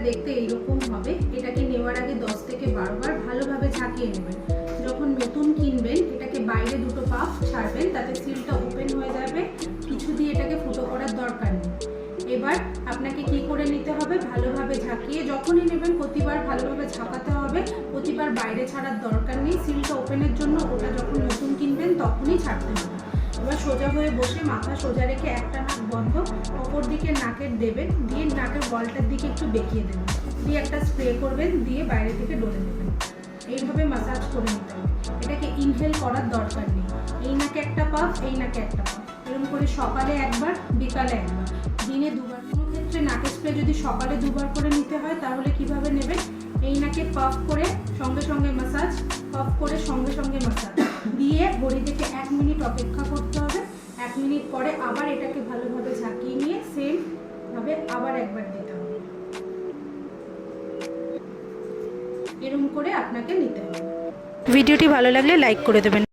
দেখতে এইরকম হবে। এটাকে নেওয়ার আগে দশ থেকে বারো বার ভালোভাবে ঝাঁকিয়ে নেবেন। যখন নতুন কিনবেন, এটাকে বাইরে দুটো পাফ ছাড়বেন, তাতে সিলটা ওপেন হয়ে যাবে। কিছু দিয়ে এটাকে ফুটো করার দরকার নেই। এবার আপনাকে কি করে নিতে হবে? ভালোভাবে ঝাঁকিয়ে যখনই নেবেন, প্রতিবার ভালোভাবে ঝাঁকাতে হবে। প্রতিবার বাইরে ছাড়ার দরকার নেই। সিলটা ওপেনের জন্য ওটা যখন নতুন কিনবেন, তখনই ছাড়তে হবে। এবার সোজা হয়ে বসে মাথা সোজা রেখে একটা নাক বন্ধ দিকে নাকের দেবেন, দিয়ে নাকের বলটার দিকে একটু বেঁকিয়ে দেবেন। দিয়ে একটা স্প্রে করবেন, দিয়ে বাইরে থেকে ডলে দেবেন। এইভাবে মাসাজ করে নিতে হবে। এটাকে ইনহেল করার দরকার নেই। এই নাকে একটা পাফ এই নাকে একটা পাফ এরকম করে সকালে একবার, বিকালে একবার। দিনে দুবার। কোনো ক্ষেত্রে নাকের স্প্রে যদি সকালে দুবার করে নিতে হয়, তাহলে কীভাবে নেবেন? এই নাকে পাফ করে সঙ্গে সঙ্গে মাসাজ পাফ করে সঙ্গে সঙ্গে মাসাজ দিয়ে ঘড়ি থেকে এক মিনিট অপেক্ষা করতে হবে। এক মিনিট পরে আবার এটাকে ভালোভাবে ভাবে আবার একবার দিতে হবে। এরকম করে আপনাকে নিতে হবে। ভিডিওটি ভালো লাগলে লাইক করে দেবেন।